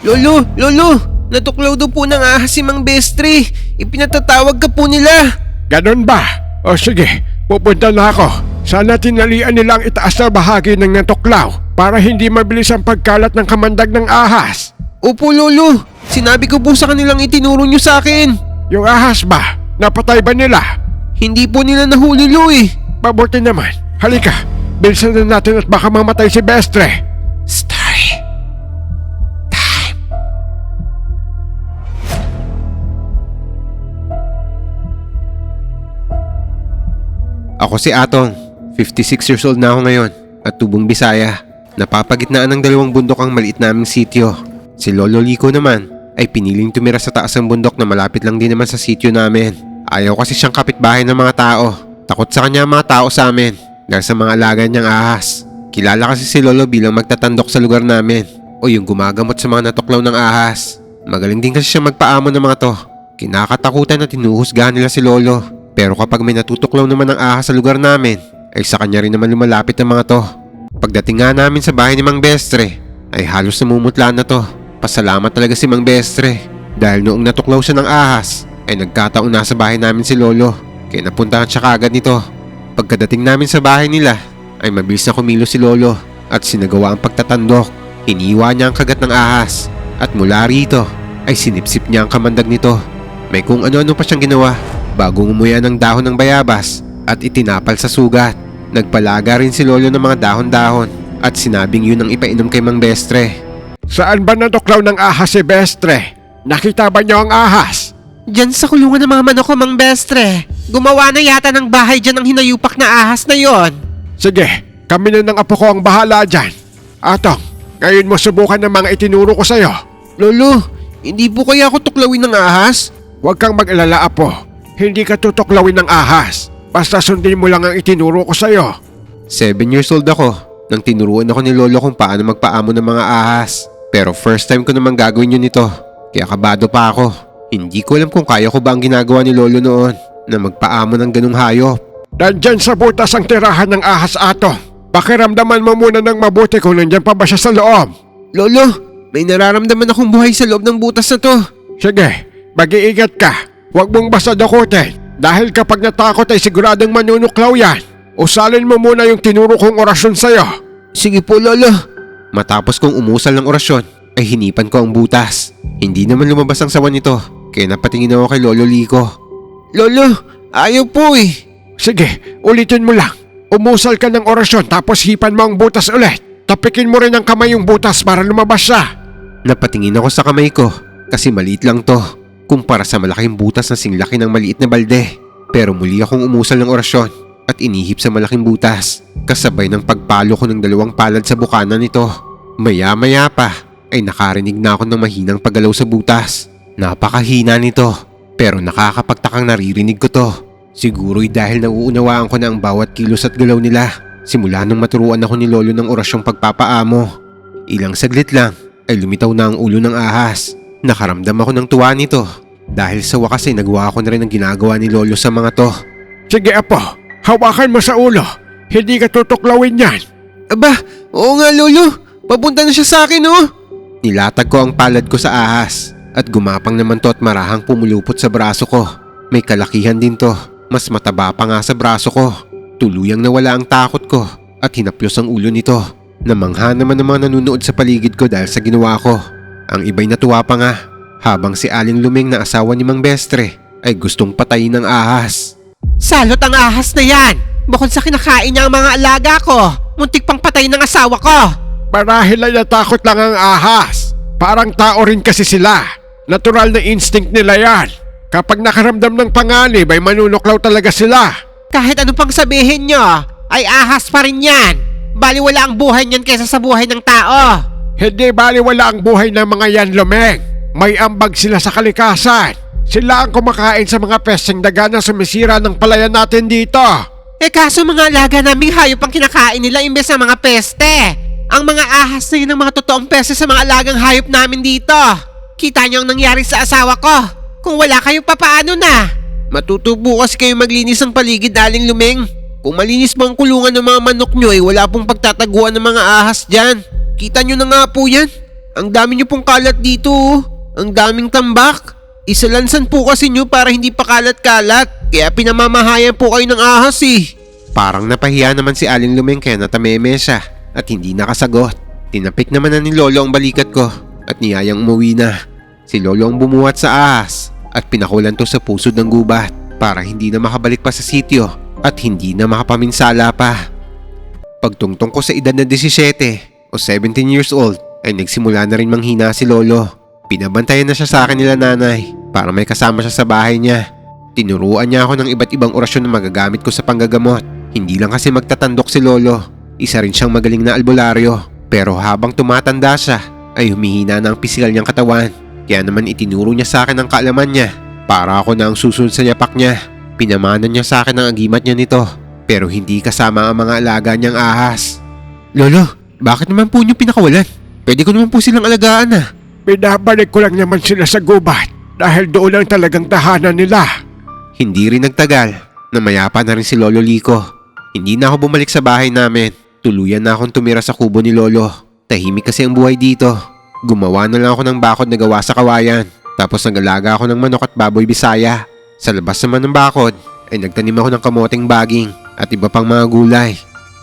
Lolo, lolo, natuklaw daw po ng ahas si Mang Bestre. Ipinatatawag ka po nila. Ganon ba? O sige, pupunta na ako. Sana tinalian nilang itaas na bahagi ng natuklaw para hindi mabilis ang pagkalat ng kamandag ng ahas. Opo, lolo. Sinabi ko po sa kanilang itinuro nyo sa akin. Yung ahas ba? Napatay ba nila? Hindi po nila nahuli, lo eh. Mabuti naman. Halika, bilisan na natin at baka mamatay si Bestre. Ako si Atong. 56 years old na ako ngayon at tubong Bisaya. Napapagitnaan ng dalawang bundok ang maliit naming sityo. Si Lolo Lico naman ay piniling tumira sa taas ng bundok na malapit lang din naman sa sityo namin. Ayaw kasi siyang kapitbahay ng mga tao. Takot sa kanya ang mga tao sa amin dahil sa mga alaga niyang ahas. Kilala kasi si Lolo bilang magtatandok sa lugar namin o yung gumagamot sa mga natuklaw ng ahas. Magaling din kasi siya magpaamon ng mga to. Kinakatakutan na tinuhusgahan nila si Lolo. Pero kapag may natutuklaw naman ng ahas sa lugar namin, ay sa kanya rin naman lumalapit ang mga to. Pagdating nga namin sa bahay ni Mang Bestre, ay halos namumutla na to. Pasalamat talaga si Mang Bestre. Dahil noong natuklaw siya ng ahas, ay nagkataon na sa bahay namin si Lolo. Kaya napuntahan siya kaagad nito. Pagkadating namin sa bahay nila, ay mabilis na kumilos si Lolo at sinagawa ang pagtatandok. Hiniwa niya ang kagat ng ahas at mula rito ay sinipsip niya ang kamandag nito. May kung ano-ano pa siyang ginawa bago ngumuya ng dahon ng bayabas at itinapal sa sugat. Nagpalaga rin si Lolo ng mga dahon-dahon at sinabing yun ang ipainom kay Mang Bestre. Saan ba natuklaw ng ahas si Bestre? Nakita ba niyo ang ahas? Diyan sa kulungan ng mga manok ko, Mang Bestre. Gumawa na yata ng bahay dyan ng hinayupak na ahas na yon. Sige, kami na ng apo ko ang bahala dyan. Atong, ngayon mo subukan ng mga itinuro ko sa'yo. Lolo, hindi po kaya ako tuklawin ng ahas? Huwag kang mag-alala apo. Hindi ka tutuklawin ng ahas. Basta sundin mo lang ang itinuro ko sa'yo. 7 years old ako nang tinuruan ako ni Lolo kung paano magpaamo ng mga ahas. Pero first time ko naman gagawin yun ito. Kaya kabado pa ako. Hindi ko alam kung kaya ko ba ang ginagawa ni Lolo noon na magpaamo ng ganung hayop. Nandyan sa butas ang tirahan ng ahas ato. Pakiramdaman mo muna ng mabuti kung nandyan pa ba siya sa loob. Lolo, may nararamdaman akong buhay sa loob ng butas na to. Sige, mag-iingat ka. Huwag mong basta dakutin. Dahil kapag natakot ay siguradong manunuklaw yan. Usalin mo muna yung tinuro kong orasyon sa'yo. Sige po, Lolo. Matapos kong umusal ng orasyon, ay hinipan ko ang butas. Hindi naman lumabas ang sawan nito, kaya napatingin ako kay Lolo Lico. Lolo, ayaw po eh. Sige, ulitin mo lang. Umusal ka ng orasyon tapos hipan mo ang butas ulit. Tapikin mo rin ang kamay yung butas para lumabas siya. Napatingin ako sa kamay ko kasi maliit lang to kumpara sa malaking butas na singlaki ng maliit na balde. Pero muli akong umusal ng orasyon at inihip sa malaking butas kasabay ng pagpalo ko ng dalawang palad sa bukana nito. Maya-maya pa ay nakarinig na ako ng mahinang paggalaw sa butas. Napakahina nito pero nakakapagtakang naririnig ko to. Siguro'y dahil nauunawaan ko na ang bawat kilos at galaw nila simula nung maturuan ako ni Lolo ng orasyong pagpapaamo. Ilang saglit lang ay lumitaw na ang ulo ng ahas. Nakaramdam ako ng tuwa nito dahil sa wakas ay nagawa ko na rin ang ginagawa ni Lolo sa mga to. Sige apo, hawakan mo sa ulo. Hindi ka tutuklawin yan. Aba, oo nga Lolo. Papunta na siya sa akin oh. Nilatag ko ang palad ko sa ahas at gumapang naman to at marahang pumulupot sa braso ko. May kalakihan din to. Mas mataba pa nga sa braso ko. Tuluyang nawala ang takot ko at hinaplos ang ulo nito. Namangha naman ng mga nanunood sa paligid ko dahil sa ginawa ko. Ang iba'y natuwa pa nga habang si Aling Luming na asawa ni Mang Bestre ay gustong patayin ng ahas. Salot ang ahas na yan! Bukod sa kinakain niya ang mga alaga ko, muntik pang patayin ng asawa ko! Marahil ay natakot lang ang ahas. Parang tao rin kasi sila. Natural na instinct nila yan. Kapag nakaramdam ng panganib ay manunuklaw talaga sila. Kahit ano pang sabihin nyo, ay ahas pa rin yan! Baliwala ang buhay niyan kaysa sa buhay ng tao! Hindi baliwala ang buhay ng mga yan lumeng. May ambag sila sa kalikasan. Sila ang kumakain sa mga peseng daga na sumisira ng palayan natin dito. Eh kaso mga alaga naming hayop ang kinakain nila imbes sa mga peste. Ang mga ahas na yun ang mga totoong peste sa mga alagang hayop namin dito. Kita niyo ang nangyari sa asawa ko. Kung wala kayo papaano na? Matutubo kasi kayo maglinis ng paligid aling lumeng. Kung malinis mo ang kulungan ng mga manok nyo eh wala pong pagtataguan ng mga ahas dyan. Kita nyo na nga po yan. Ang dami niyo pong kalat dito. oh. Ang daming tambak. Isalansan po kasi niyo para hindi pa kalat-kalat. Kaya pinamamahayan po kayo ng ahas eh. Parang napahiya naman si Aling Lumengke na tameme siya at hindi nakasagot. Tinapik naman na ni Lolo ang balikat ko at niyayang umuwi na. Si Lolo ang bumuhat sa ahas at pinakulan to sa pusod ng gubat para hindi na makabalik pa sa sityo at hindi na makapaminsala pa. Pagtungtong ko sa edad na 17 o 17 years old ay nagsimula na rin manghina si Lolo. Pinabantayan na siya sa akin nila nanay para may kasama siya sa bahay niya. Tinuruan niya ako ng iba't ibang orasyon na magagamit ko sa panggagamot. Hindi lang kasi magtatandok si Lolo. Isa rin siyang magaling na albularyo. Pero habang tumatanda siya, ay humihina na ang pisikal niyang katawan. Kaya naman itinuro niya sa akin ang kaalaman niya. Para ako na ang susunod sa yapak niya. Pinamanan niya sa akin ang agimat niya nito. Pero hindi kasama ang mga alaga niyang ahas. Lolo, bakit naman po niyo pinakawalan? Pwede ko naman po silang alagaan ah. Binabalik ko lang naman sila sa gubat dahil doon lang talagang tahanan nila. Hindi rin nagtagal na mayapa na rin si Lolo Lico. Hindi na ako bumalik sa bahay namin. Tuluyan na akong tumira sa kubo ni Lolo. Tahimik kasi ang buhay dito. Gumawa na lang ako ng bakod na gawa sa kawayan. Tapos nagalaga ako ng manok at baboy bisaya. Sa labas naman ng bakod ay nagtanim ako ng kamoting baging at iba pang mga gulay.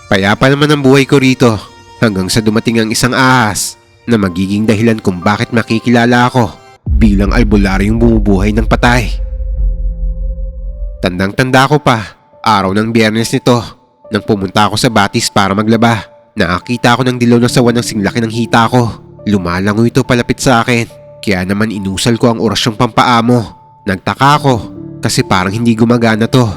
Payapa naman ang buhay ko rito hanggang sa dumating ang isang ahas na magiging dahilan kung bakit makikilala ako bilang albularyong bumubuhay ng patay. Tandang-tanda ko pa, araw ng biyernes nito, nang pumunta ako sa batis para maglaba. Nakakita ako ng dilaw na sawan ng singlaki ng hita ko. Lumalango ito palapit sa akin, kaya naman inusal ko ang orasyong pampaamo. Nagtaka ako, kasi parang hindi gumagana to.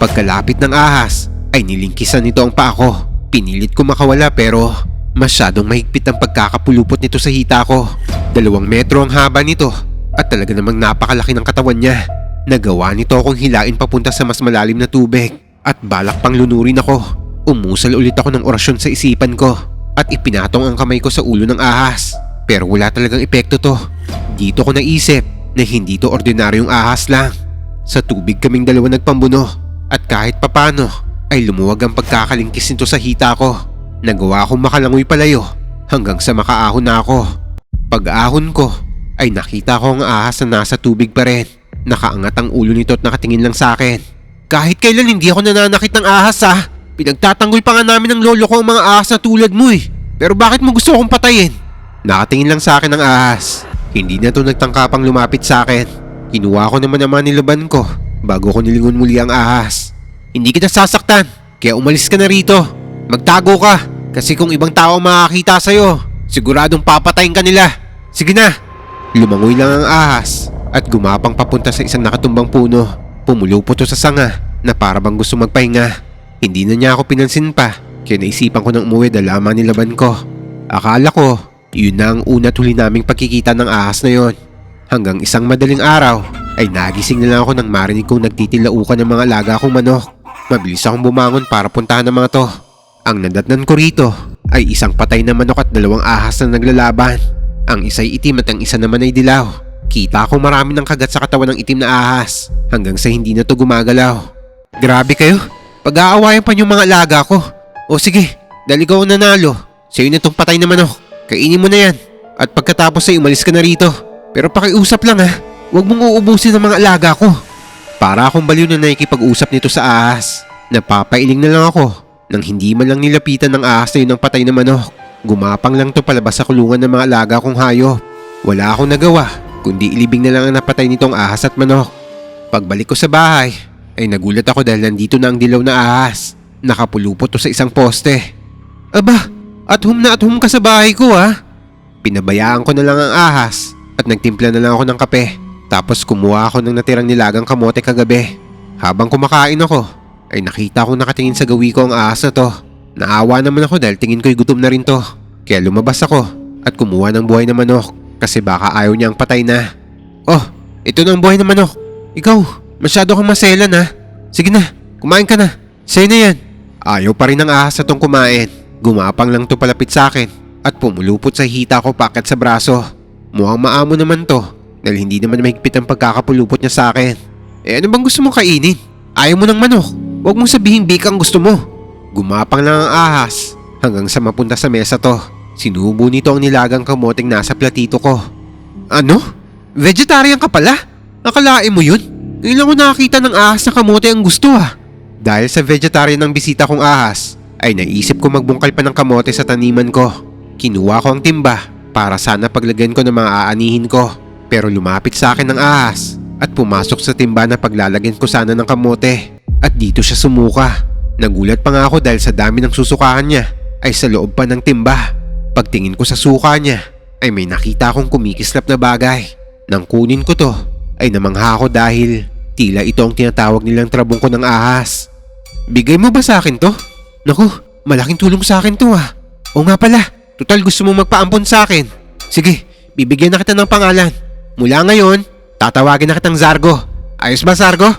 Pagkalapit ng ahas, ay nilingkisan nito ang paa ko. Pinilit ko makawala pero masyadong mahigpit ang pagkakapulupot nito sa hita ko. Dalawang metro ang haba nito at talaga namang napakalaki ng katawan niya. Nagawa nito akong hilain papunta sa mas malalim na tubig at balak pang lunurin ako. Umusal ulit ako ng orasyon sa isipan ko at ipinatong ang kamay ko sa ulo ng ahas. Pero wala talagang epekto to. Dito ko naisip na hindi to ordinaryong ahas lang. Sa tubig kaming dalawa nagpambuno at kahit papano ay lumuwag ang pagkakalingkis nito sa hita ko. Nagawa akong makalangoy palayo hanggang sa makaahon na ako. Pag-ahon ko ay nakita ko ang ahas na nasa tubig pa rin. Nakaangat ang ulo nito at nakatingin lang sa akin. Kahit kailan hindi ako nananakit ng ahas ha. Pinagtatanggol pa nga namin ng lolo ko ang mga ahas na tulad mo eh. Pero bakit mo gusto akong patayin? Nakatingin lang sa akin ang ahas. Hindi na to nagtangkapang lumapit sa akin. Kinuha ko naman ang mga nilaban ko bago ko nilingon muli ang ahas. Hindi kita sasaktan, kaya umalis ka na rito. Magtago ka, kasi kung ibang tao ang makakita sa'yo, siguradong papatayin ka nila. Sige na! Lumangoy lang ang ahas at gumapang papunta sa isang nakatumbang puno. Pumulupot sa sanga na para bang gusto magpahinga. Hindi na niya ako pinansin pa, kaya naisipan ko nang umuwi dahil lamang nilaban ko. Akala ko, yun na ang una at huli naming pagkikita ng ahas na yon. Hanggang isang madaling araw ay nagising na lang ako nang marinig kong nagtitilaukan ng mga alaga kong manok. Mabilis akong bumangon para puntahan ng mga to. Ang nadatnan ko rito ay isang patay na manok at dalawang ahas na naglalaban. Ang isa'y itim at ang isa naman ay dilaw. Kita ko marami ng kagat sa katawan ng itim na ahas hanggang sa hindi na to gumagalaw. Grabe kayo, pag-aawayan pa yung mga alaga ko. O sige, dahil ikaw ang nanalo, sa'yo na tong patay na manok. Kainin mo na yan. At pagkatapos ay umalis ka na rito. Pero pakiusap lang ha, huwag mong uubusin ang mga alaga ko. Para akong baliw na nakikipag-usap nito sa ahas. Napapailing na lang ako nang hindi man lang nilapitan ng ahas na yun ng patay na manok. Gumapang lang to palabas sa kulungan ng mga alaga kong hayop. Wala akong nagawa, kundi ilibing na lang ang napatay nitong ahas at manok. Pagbalik ko sa bahay, ay nagulat ako dahil nandito na ang dilaw na ahas. Nakapulupot to sa isang poste. Aba, at hum na at hum ka sa bahay ko ha. Pinabayaan ko na lang ang ahas at nagtimpla na lang ako ng kape. Tapos kumuha ako ng natirang nilagang kamote kagabi. Habang kumakain ako, ay nakita ko nakatingin sa gawi ko ang ahas to. Naawa naman ako dahil tingin ko'y gutom na rin to. Kaya lumabas ako at kumuha ng buhay na manok kasi baka ayaw niyang patay na. Oh, ito na ang buhay na manok. Ikaw, masyado kang maselan ha. Sige na, kumain ka na. Sa'yo na yan. Ayaw pa rin ng ahas na tong kumain. Gumapang lang to palapit sa akin at pumulupot sa hita ko paket sa braso. Mukhang maamo naman to dahil hindi naman mahigpit ang pagkakapulupot niya sa akin. Eh ano bang gusto mong kainin? Ayaw mo ng manok. Huwag mong sabihin bik ang gusto mo. Gumapang lang ang ahas hanggang sa mapunta sa mesa to. Sinubo nito ang nilagang kamoteng nasa platito ko. Ano? Vegetarian ka pala? Akalain mo yun? Ngayon lang ko nakakita ng ahas na kamote ang gusto ah. Dahil sa vegetarian ng bisita kong ahas, ay naisip ko magbungkal pa ng kamote sa taniman ko. Kinuha ko ang timba para sana paglagyan ko ng mga aanihin ko. Pero lumapit sa akin ng ahas at pumasok sa timba na paglalagyan ko sana ng kamote. At dito siya sumuka. Nagulat pa nga ako dahil sa dami ng susukahan niya ay sa loob pa ng timba. Pagtingin ko sa suka niya ay may nakita akong kumikislap na bagay. Nang kunin ko to ay namangha ako dahil tila ito ang tinatawag nilang trabong ko ng ahas. Bigay mo ba sa akin to? Naku, malaking tulong sa akin to ah. O nga pala, total gusto mo magpaampon sa akin. Sige, bibigyan na kita ng pangalan. Mula ngayon, tatawagin na kitang Zargo. Ayos ba Zargo?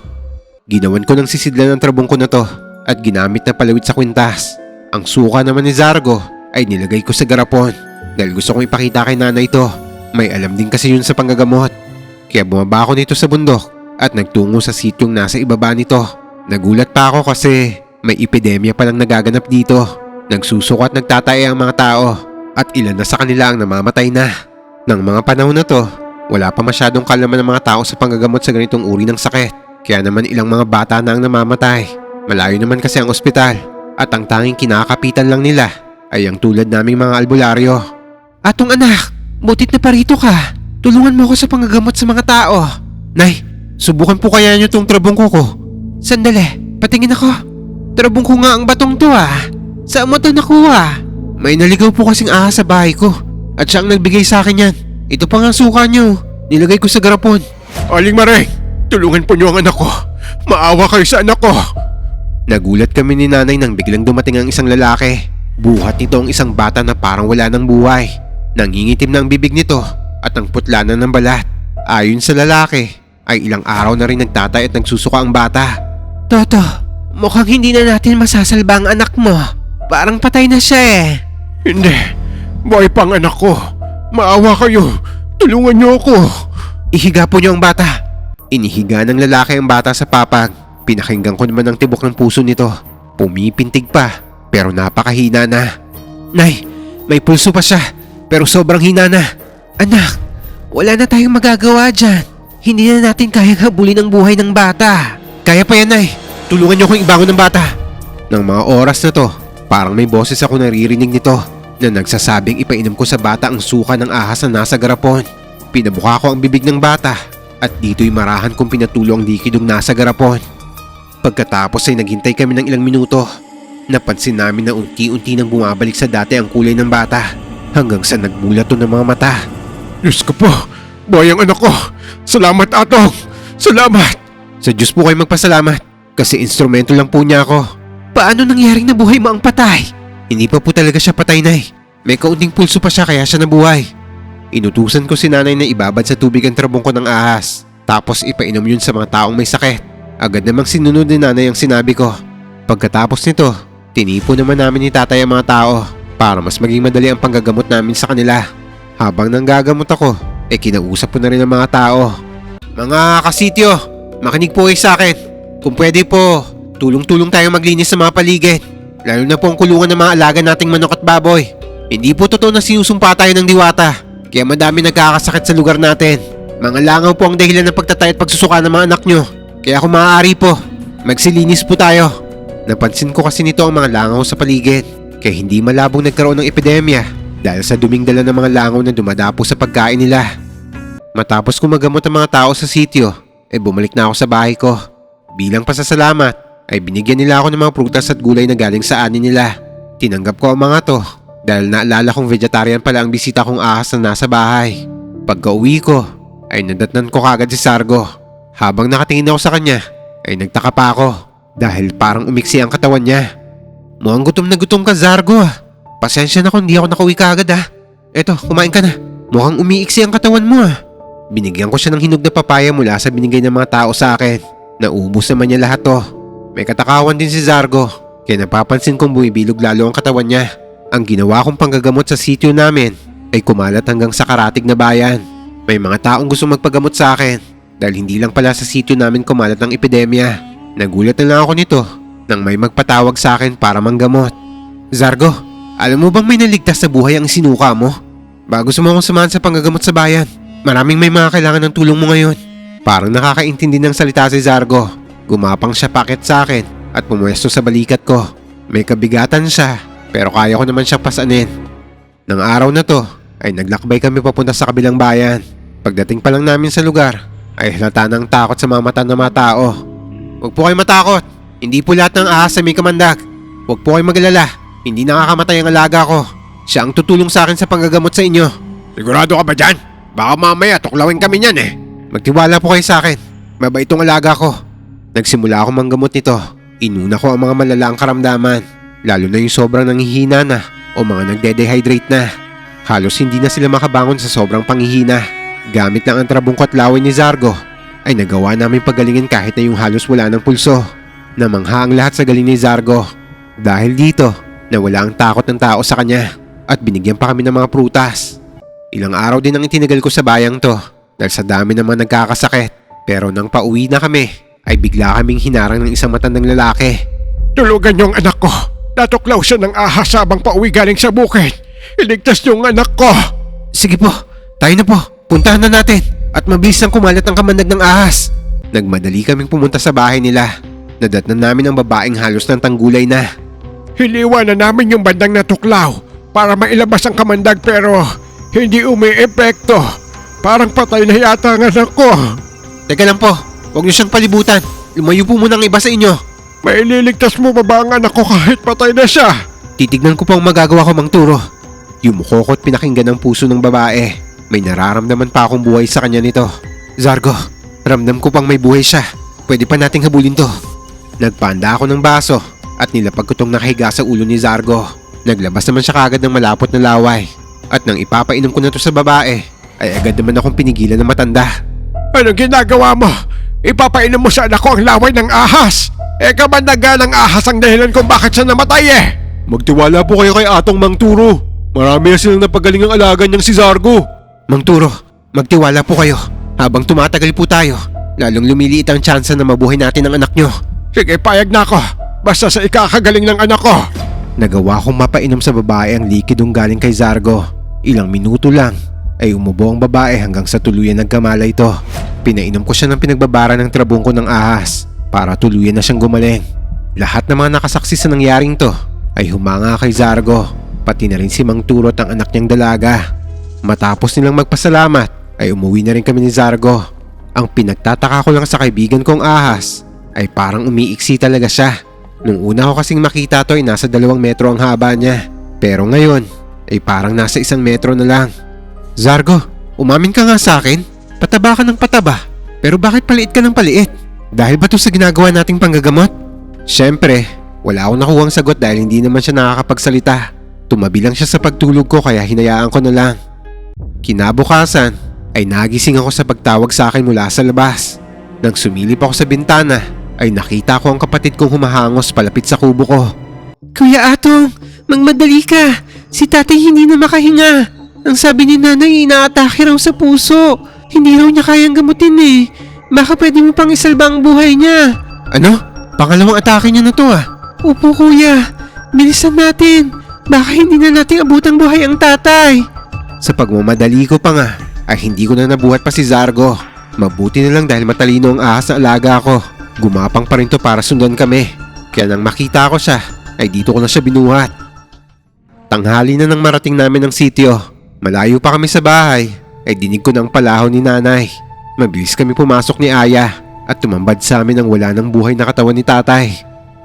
Ginawan ko ng sisidlan ng trabong ko na to at ginamit na palawit sa kwintas. Ang suka naman ni Zargo ay nilagay ko sa garapon dahil gusto kong ipakita kay nanay to. May alam din kasi yun sa panggagamot. Kaya bumaba ako nito sa bundok at nagtungo sa sityong nasa ibaba nito. Nagulat pa ako kasi may epidemya palang nagaganap dito. Nagsusuko at nagtatay ang mga tao at ilan na sa kanila ang namamatay na. Nang mga panahon na to, wala pa masyadong kalaman ng mga tao sa panggagamot sa ganitong uri ng sakit. Kaya naman ilang mga bata na ang namamatay. Malayo naman kasi ang ospital at ang tanging kinakapitan lang nila ay ang tulad naming mga albularyo. Atong anak, butit na parito ka. Tulungan mo ako sa panggagamot sa mga tao. Nay, subukan po kaya niyo tong trabong ko. Sandali, patingin ako. Trabong ko nga ang batong to ah. Saan mo to nakuha? May naligaw po kasing ahas sa bahay ko. At siya ang nagbigay sa akin yan. Ito pa nga suka niyo. Nilagay ko sa garapon. Aling Maring, tulungan po niyo ang anak ko. Maawa kayo sa anak ko. Nagulat kami ni nanay nang biglang dumating ang isang lalaki. Buhat nito ang isang bata na parang wala ng buhay. Nangingitim na ang bibig nito at ang putla na ng balat. Ayon sa lalaki, ay ilang araw na rin nagtatay at nagsusuka ang bata. Toto, mukhang hindi na natin masasalba ang anak mo. Parang patay na siya eh. Hindi, buhay pa ang anak ko. Maawa kayo. Tulungan niyo ako. Ihiga po niyo ang bata. Inihiga ng lalaki ang bata sa papag. Pinakinggan ko naman ang tibok ng puso nito. Pumipintig pa, pero napakahina na. Nay, may pulso pa siya, pero sobrang hina na. Anak, wala na tayong magagawa dyan. Hindi na natin kayang habulin ang buhay ng bata. Kaya pa yan, Nay. Tulungan niyo akong ibangon ng bata. Nang mga oras na to, parang may boses ako naririnig nito na nagsasabing ipainom ko sa bata ang suka ng ahas na nasa garapon. Pinabuka ko ang bibig ng bata at dito'y marahan kong pinatulo ang likidong nasa garapon. Pagkatapos ay naghintay kami ng ilang minuto. Napansin namin na unti-unti nang bumabalik sa dati ang kulay ng bata hanggang sa nagmulat to ng mga mata. Diyos ko po, buhay ang anak ko. Salamat atong. Salamat. Sa Diyos po kayo magpasalamat kasi instrumento lang po niya ako. Paano nangyaring nabuhay mo ang patay? Hindi pa po talaga siya patay, Nay. May kaunting pulso pa siya kaya siya nabuhay. Inutusan ko si nanay na ibabad sa tubig ang trabong ko ng ahas. Tapos ipainom yun sa mga taong may sakit. Agad namang sinunod ni nanay ang sinabi ko. Pagkatapos nito, tinipo naman namin ni tatay ang mga tao para mas maging madali ang panggagamot namin sa kanila. Habang nanggagamot ako, eh kinausap ko na rin ang mga tao. Mga kasityo, makinig po kayo sa akin. Kung pwede po, tulong-tulong tayo maglinis sa mga paligid. Lalo na po ang kulungan ng mga alaga nating manok at baboy. Hindi po totoo na sinusumpa tayo ng diwata. Kaya madami nagkakasakit sa lugar natin. Mga langaw po ang dahilan ng pagtatay at pagsusuka ng mga anak nyo. Kaya kung maaari po, magsilinis po tayo. Napansin ko kasi nito ang mga langaw sa paligid. Kaya hindi malabong nagkaroon ng epidemya dahil sa duming dala ng mga langaw na dumadapo sa pagkain nila. Matapos ko magamot ang mga tao sa sityo, eh bumalik na ako sa bahay ko. Bilang pasasalamat, ay binigyan nila ako ng mga prutas at gulay na galing sa ani nila. Tinanggap ko ang mga to dahil naalala kong vegetarian pala ang bisita kong ahas na nasa bahay. Pagka uwi ko, ay nadatnan ko kagad si Sargo. Habang nakatingin ako sa kanya, ay nagtaka pa ako dahil parang umiksi ang katawan niya. Mukhang gutom na gutom ka, Zargo ah. Pasensya na kung di ako nakauwi kagad ah. Eto, kumain ka na. Mukhang umiiksi ang katawan mo ah. Binigyan ko siya ng hinog na papaya mula sa binigay ng mga tao sa akin. Naubos naman niya lahat to. May katakawan din si Zargo. Kaya napapansin kong bumibilog lalo ang katawan niya. Ang ginawa kong panggagamot sa sityo namin ay kumalat hanggang sa karatig na bayan. May mga taong gusto magpagamot sa akin dahil hindi lang pala sa sityo namin kumalat ang epidemya. Nagulat na lang ako nito nang may magpatawag sa akin para manggamot. Zargo, alam mo bang may naligtas sa buhay ang sinuka mo? Bago akong samahan sa panggagamot sa bayan, maraming may mga kailangan ng tulong mo ngayon. Parang nakakaintindi ng salita si Zargo. Gumapang siya pakit sa akin at pumwesto sa balikat ko. May kabigatan siya, pero kaya ko naman siyang pasanin. Nang araw na to, ay naglakbay kami papunta sa kabilang bayan. Pagdating pa lang namin sa lugar, ay halata ng takot sa mga mata ng mga tao. Huwag po kayo matakot. Hindi po lahat ng ahas sa may kamandag. Huwag po kayo magalala. Hindi nakakamatay ang alaga ko. Siya ang tutulong sa akin sa panggagamot sa inyo. Sigurado ka ba dyan? Baka mamaya tuklawin kami niyan eh. Magtiwala po kayo sa akin. Mabait itong alaga ko. Nagsimula ako manggamot nito. Inuna ko ang mga malalaang karamdaman. Lalo na yung sobrang nanghihina na o mga nagde-dehydrate na. Halos hindi na sila makabangon sa sobrang panghihina. Gamit lang ang trabong at laway ni Zargo ay nagawa namin pagalingin kahit na yung halos wala ng pulso. Namangha ang lahat sa galing ni Zargo. Dahil dito, nawala ang takot ng tao sa kanya at binigyan pa kami ng mga prutas. Ilang araw din ang itinagal ko sa bayang to dahil sa dami naman nagkakasakit. Pero nang pauwi na kami, ay bigla kaming hinarang ng isang matandang lalaki. Tulugan yung anak ko. Natuklaw siya ng ahas habang pauwi galing sa bukid. Iligtas yung anak ko. Sige po, tayo na po. Puntahan na natin. At mabilis nang kumalat ang kamandag ng ahas. Nagmadali kaming pumunta sa bahay nila. Nadatnan namin ang babaeng halos ng tanggulay na. Hiliwa na namin yung bandang natuklaw para mailabas ang kamandag pero hindi umi-epekto. Parang patay na yata ang anak ko. Teka lang po, huwag niyo siyang palibutan. Lumayo po muna ang iba sa inyo. Maililigtas mo ba ba ang anak ko kahit patay na siya? Titignan ko pang magagawa ko mang turo. Yumuko ko at pinakinggan ang puso ng babae. May nararamdaman pa akong buhay sa kanya nito. Zargo, ramdam ko pang may buhay siya. Pwede pa nating habulin to. Nagpanda ako ng baso at nilapag ko tong nakahiga sa ulo ni Zargo. Naglabas naman siya kagad ng malapot na laway. At nang ipapainom ko na to sa babae, ay agad naman akong pinigilan ng matanda. Ano ginagawa mo? Ipapainom mo sa anak ko ang laway ng ahas. Eh kamandaga ng ahas ang dahilan kung bakit siya namatay eh. Magtiwala po kayo kay Atong Mang Turo. Marami na silang napagaling ang alaga niyang si Zargo. Mang Turo, magtiwala po kayo. Habang tumatagal po tayo, lalong lumiliit ang tsansa na mabuhay natin ang anak niyo. Sige, payag na ako. Basta sa ikakagaling ng anak ko. Nagawa kong mapainom sa babae ang likidong galing kay Zargo. Ilang minuto lang ay umubo ang babae hanggang sa tuluyan nagkamala ito. Pinainom ko siya ng pinagbabara ng trabong ko ng ahas para tuluyan na siyang gumaling. Lahat ng mga nakasaksi sa nangyaring to ay humanga kay Zargo, pati na rin si Mang Turot ang anak niyang dalaga. Matapos nilang magpasalamat ay umuwi na rin kami ni Zargo. Ang pinagtataka ko lang sa kaibigan kong ahas ay parang umiiksi talaga siya. Nung una ko kasing makita to ay nasa dalawang metro ang haba niya. Pero ngayon ay parang nasa isang metro na lang. Zargo, umamin ka nga sa akin. Pataba ka ng pataba. Pero bakit paliit ka ng paliit? Dahil ba to sa ginagawa nating panggagamot? Siyempre, wala akong nakuhang sagot dahil hindi naman siya nakakapagsalita. Tumabi lang siya sa pagtulog ko kaya hinayaan ko na lang. Kinabukasan ay nagising ako sa pagtawag sa akin mula sa labas. Nang sumilip ako sa bintana ay nakita ko ang kapatid kong humahangos palapit sa kubo ko. Kuya Atong, magmadali ka. Si tatay hindi na makahinga. Ang sabi ni nanay inaatake raw sa puso. Hindi raw niya kayang gamutin eh. Baka pwede mo pang isalba ang buhay niya. Ano? Pangalawang atake niya na to ah. Opo kuya. Bilisan natin. Baka hindi na natin abutang buhay ang tatay. Sa pagmamadali ko pa nga, ay hindi ko na nabuhat pa si Zargo. Mabuti na lang dahil matalino ang ahas na alaga ko. Gumapang pa rin to para sundan kami. Kaya nang makita ko siya, ay dito ko na siya binuhat. Tanghali na nang marating namin ng sityo. Malayo pa kami sa bahay, ay dinig ko ng palahon ni nanay. Mabilis kami pumasok ni Aya at tumambad sa amin ang wala ng buhay na katawan ni tatay.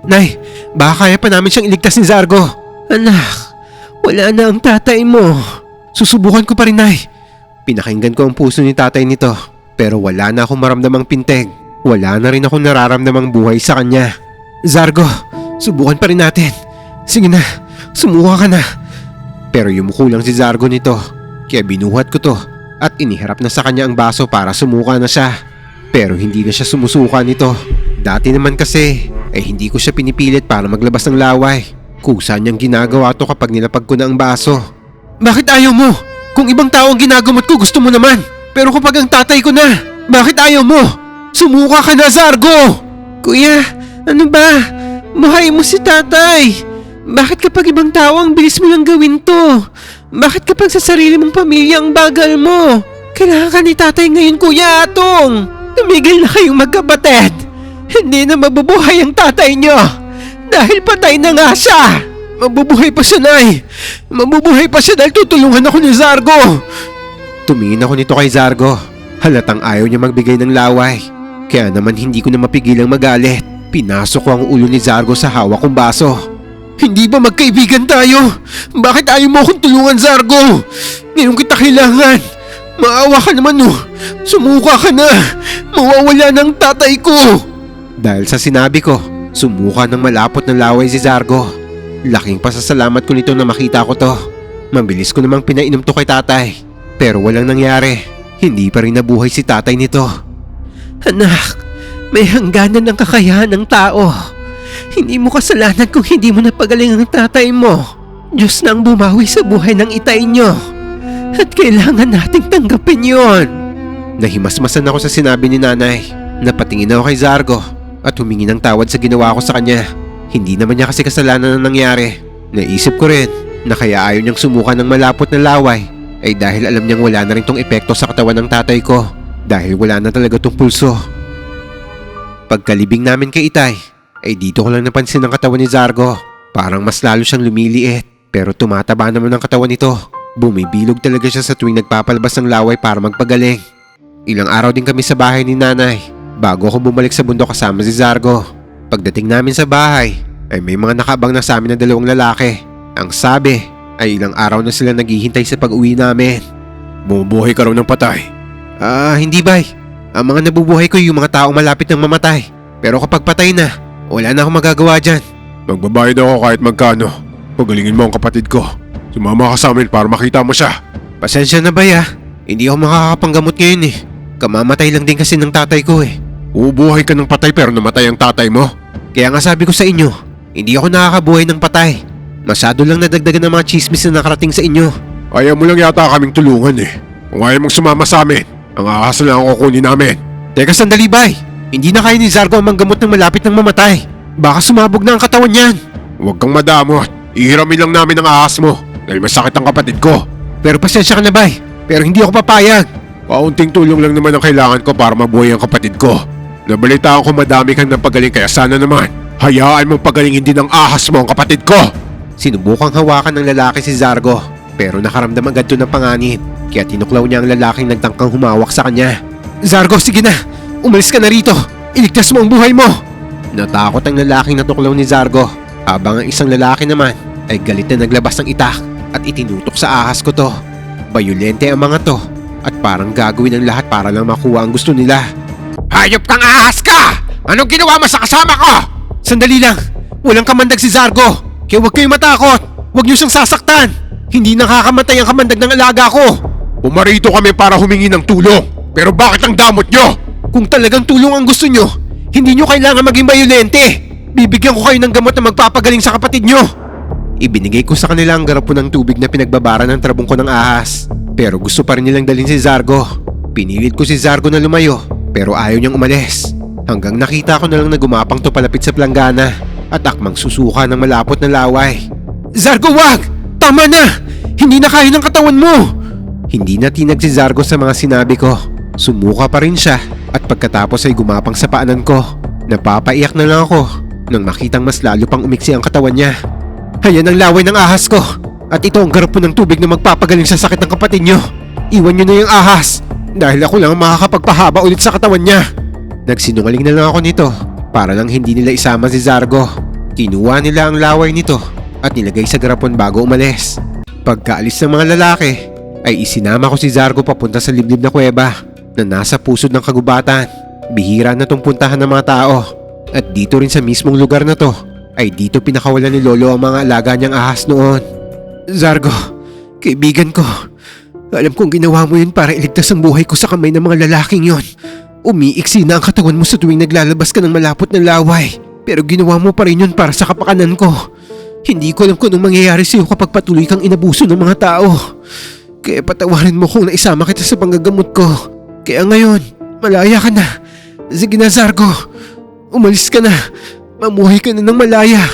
Nay, baka kaya pa namin siyang iligtas ni Zargo. Anak, wala na ang tatay mo. Susubukan ko pa rin, Nay. Pinakinggan ko ang puso ni tatay nito, pero wala na akong maramdamang pinteg. Wala na rin akong nararamdamang buhay sa kanya. Zargo, subukan pa rin natin. Sige na, sumuka ka na. Pero yumuko lang si Zargo nito, kaya binuhat ko to at iniharap na sa kanya ang baso para sumuka na siya. Pero hindi na siya sumusuka nito. Dati naman kasi, ay hindi ko siya pinipilit para maglabas ng laway. Kusa niyang ginagawa to kapag nilapag ko na ang baso. Bakit ayaw mo? Kung ibang tao ang ginagamot ko, gusto mo naman. Pero kapag ang tatay ko na, bakit ayaw mo? Sumuka ka na, Zargo! Kuya, ano ba? Buhay mo si tatay. Bakit kapag ibang tao ang bilis mo lang gawin to? Bakit kapag sa sarili mong pamilya ang bagal mo? Kailangan ka ni tatay ngayon, Kuya Atong! Tumigil na kayong magkapatid! Hindi na mabubuhay ang tatay nyo! Dahil patay na nga siya! Mabubuhay pa siya, Nay! Mabubuhay pa siya dahil tutulungan ako ni Zargo! Tumingin ako nito kay Zargo. Halatang ayaw niya magbigay ng laway. Kaya naman hindi ko na mapigilang magalit. Pinasok ko ang ulo ni Zargo sa hawak kong baso. Hindi ba magkaibigan tayo? Bakit ayaw mo akong tulungan, Zargo? Ngayon kita kailangan. Maawa ka naman, oh. Sumuka ka na. Mawawala ng tatay ko. Dahil sa sinabi ko, sumuka ng malapot na laway si Zargo. Laking pasasalamat ko nito na makita ko to. Mabilis ko namang pinainom to kay tatay. Pero walang nangyari. Hindi pa rin nabuhay si tatay nito. Anak, may hangganan ng kakayahan ng tao. Hindi mo kasalanan kung hindi mo napagaling ang tatay mo. Diyos na ang bumawi sa buhay ng itay nyo. At kailangan nating tanggapin yon. Nahimasmasan ako sa sinabi ni nanay. Napatingin ako kay Zargo at humingi ng tawad sa ginawa ko sa kanya. Hindi naman niya kasi kasalanan ang nangyari. Naisip ko rin na kaya ayaw niyang sumuka ng malapot na laway ay dahil alam niyang wala na rin tong epekto sa katawan ng tatay ko dahil wala na talaga tong pulso. Pagkalibing namin kay Itay, ay dito ko lang napansin ang katawan ni Zargo. Parang mas lalo siyang lumiliit pero tumataba naman ang katawan nito. Bumibilog talaga siya sa tuwing nagpapalabas ng laway para magpagaling. Ilang araw din kami sa bahay ni nanay bago ako bumalik sa bundok kasama si Zargo. Pagdating namin sa bahay ay may mga nakabang na sa amin na dalawang lalaki. Ang sabi ay ilang araw na sila naghihintay sa pag-uwi namin. Bumubuhay ka raw ng patay. Ah, hindi bay. Ang mga nabubuhay ko yung mga taong malapit ng mamatay. Pero kapag patay na, wala na akong magagawa dyan. Magbabayad ako kahit magkano. Pagalingin mo ang kapatid ko. Sumama ka sa amin para makita mo siya. Pasensya na bay ah. Hindi ako makakapanggamot ngayon eh. Kamamatay lang din kasi ng tatay ko eh. Ubuhay ka ng patay pero namatay ang tatay mo. Kaya nga sabi ko sa inyo, hindi ako nakakabuhay ng patay. Masyado lang nadagdagan ng mga chismis na nakarating sa inyo. Ayaw mo lang yata kaming tulungan eh. Kung ayaw mong sumama sa amin, ang ahas lang ang kukunin namin. Teka sandali bay, hindi na kaya ni Zargo ang manggamot ng malapit ng mamatay. Baka sumabog na ang katawan niyan. Huwag kang madamot. Ihiramin lang namin ang ahas mo dahil masakit ang kapatid ko. Pero pasensya ka na bay, pero hindi ako papayag. Kaunting tulong lang naman ang kailangan ko para mabuhay ang kapatid ko. Nabalitaan ko madami kang napagaling kaya sana naman. Hayaan mo pagalingin din ng ahas mo ang kapatid ko. Sinubukang hawakan ng lalaki si Zargo, pero nakaramdam agad to ng panganib. Kaya tinuklaw niya ang lalaking nagtangkang humawak sa kanya. Zargo, sige na! Umalis ka na rito! Iligtas mo ang buhay mo! Natakot ang lalaking natuklaw ni Zargo, habang ang isang lalaki naman ay galit na naglabas ng itak at itinutok sa ahas ko to. Bayolente ang mga to at parang gagawin ang lahat para lang makuha ang gusto nila. Hayop kang ahas ka! Anong ginawa mo sa kasama ko? Sandali lang! Walang kamandag si Zargo! Kaya huwag kayong matakot! Huwag niyo siyang sasaktan! Hindi nakakamatay ang kamandag ng alaga ko! Pumarito kami para humingi ng tulong. Pero bakit ang damot nyo? Kung talagang tulong ang gusto nyo, hindi nyo kailangan maging bayolente! Bibigyan ko kayo ng gamot na magpapagaling sa kapatid nyo! Ibinigay ko sa kanila ang garapon ng tubig na pinagbabara ng trabong ko ng ahas. Pero gusto pa rin nilang dalhin si Zargo. Pinilit ko si Zargo na lumayo, pero ayaw niyang umalis. Hanggang nakita ko na lang na gumapang to palapit sa planggana at akmang susuka ng malapot na laway. Zargo, wag! Tama na! Hindi na kaya ng katawan mo! Hindi na tinag si Zargo sa mga sinabi ko. Sumuka pa rin siya at pagkatapos ay gumapang sa paanan ko. Napapaiyak na lang ako nang makitang mas lalo pang umiksi ang katawan niya. Ayan ang laway ng ahas ko. At ito ang garapon ng tubig na magpapagaling sa sakit ng kapatid niyo. Iwan niyo na yung ahas dahil ako lang ang makakapagpahaba ulit sa katawan niya. Nagsinungaling na lang ako nito para lang hindi nila isama si Zargo. Kinuha nila ang laway nito at nilagay sa garapon bago umalis. Pagkaalis ng mga lalaki, ay isinama ko si Zargo papunta sa liblib na kuweba na nasa pusod ng kagubatan. Bihira na tong puntahan ng mga tao. At dito rin sa mismong lugar na to, ay dito pinakawalan ni Lolo ang mga alaga niyang ahas noon. Zargo, kaibigan ko, alam kong ginawa mo yun para iligtas ang buhay ko sa kamay ng mga lalaking yon. Umiiksi na ang katawan mo sa tuwing naglalabas ka ng malapot na laway. Pero ginawa mo pa rin yun para sa kapakanan ko. Hindi ko alam kung anong mangyayari sa'yo kapag patuloy kang inabuso ng mga tao. Kaya patawarin mo kung naisama kita sa panggagamot ko. Kaya ngayon, malaya ka na. Sige na, Zargo. Umalis ka na. Mamuhay ka na ng malaya.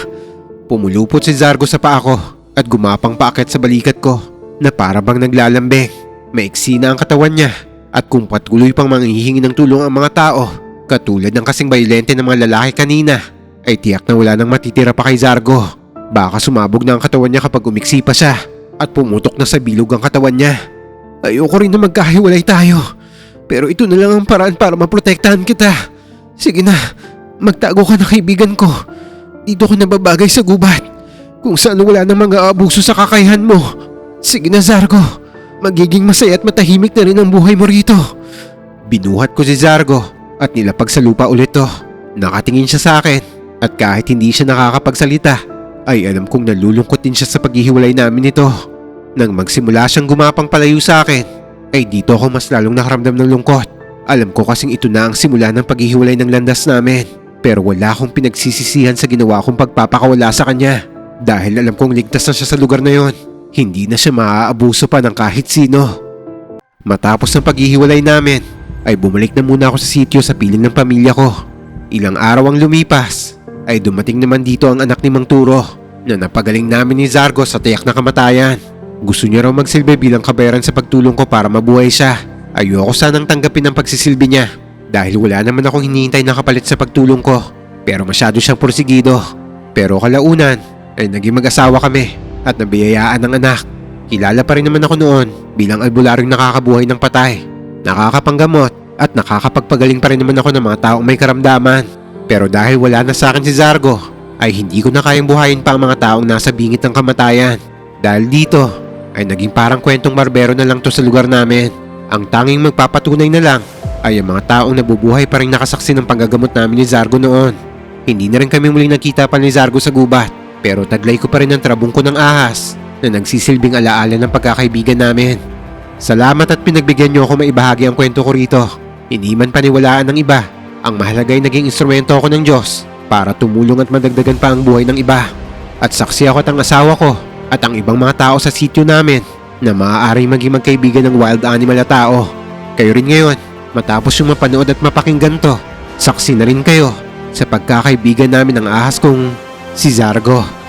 Pumulupot si Zargo sa paa ko at gumapang paakit sa balikat ko na para bang naglalambing. Maiksi na ang katawan niya at kung patuloy pang manghihingi ng tulong ang mga tao, katulad ng kasing bayolente ng mga lalaki kanina, ay tiyak na wala nang matitira pa kay Zargo. Baka sumabog na ang katawan niya kapag umiksi pa siya at pumutok na sa bilog ang katawan niya. Ayoko rin na magkahiwalay tayo. Pero ito na lang ang paraan para maprotektahan kita. Sige na, magtago ka na kaibigan ko. Dito ko nababagay sa gubat. Kung saan wala nang mga abuso sa kakayahan mo. Sige na Zargo, magiging masaya at matahimik na rin ang buhay mo rito. Binuhat ko si Zargo at nilapag sa lupa ulit to. Nakatingin siya sa akin at kahit hindi siya nakakapagsalita, ay alam kong nalulungkot din siya sa paghihiwalay namin nito. Nang magsimula siyang gumapang palayo sa akin, ay dito ako mas lalong nakaramdam ng lungkot. Alam ko kasing ito na ang simula ng paghihiwalay ng landas namin. Pero wala akong pinagsisisihan sa ginawa kong pagpapakawala sa kanya. Dahil alam kong ligtas na siya sa lugar na yon. Hindi na siya maaabuso pa ng kahit sino. Matapos ng paghihiwalay namin, ay bumalik na muna ako sa sityo sa piling ng pamilya ko. Ilang araw ang lumipas, ay dumating naman dito ang anak ni Mang Turo na napagaling namin ni Zargo sa tiyak na kamatayan. Gusto niya raw magsilbi bilang kabayaran sa pagtulong ko para mabuhay siya. Ayoko sanang tanggapin ang pagsisilbi niya dahil wala naman akong hinihintay na kapalit sa pagtulong ko. Pero masyado siyang porsigido. Pero kalaunan ay naging mag-asawa kami at nabiyayaan ng anak. Kilala pa rin naman ako noon bilang albularyong nakakabuhay ng patay. Nakakapanggamot at nakakapagpagaling pa rin naman ako ng mga taong may karamdaman. Pero dahil wala na sa akin si Zargo, ay hindi ko na kayang buhayin pa ang mga taong nasa bingit ng kamatayan. Dahil dito, ay naging parang kwentong barbero na lang to sa lugar namin. Ang tanging magpapatunay na lang ay ang mga taong nabubuhay pa rin nakasaksi ng panggagamot namin ni Zargo noon. Hindi na rin kami muling nakita pa ni Zargo sa gubat, pero taglay ko pa rin ang trabong ko ng ahas na nagsisilbing alaala ng pagkakaibigan namin. Salamat at pinagbigyan niyo ako maibahagi ang kwento ko rito. Hindi man paniwalaan ng iba, ang mahalaga ay naging instrumento ako ng Diyos para tumulong at madagdagan pa ang buhay ng iba. At saksi ako at ang asawa ko at ang ibang mga tao sa sityo namin na maaaring maging magkaibigan ng wild animal na tao. Kayo rin ngayon, matapos yung mapanood at mapakinggan to, saksi na rin kayo sa pagkakaibigan namin ng ahas kong si Zargo.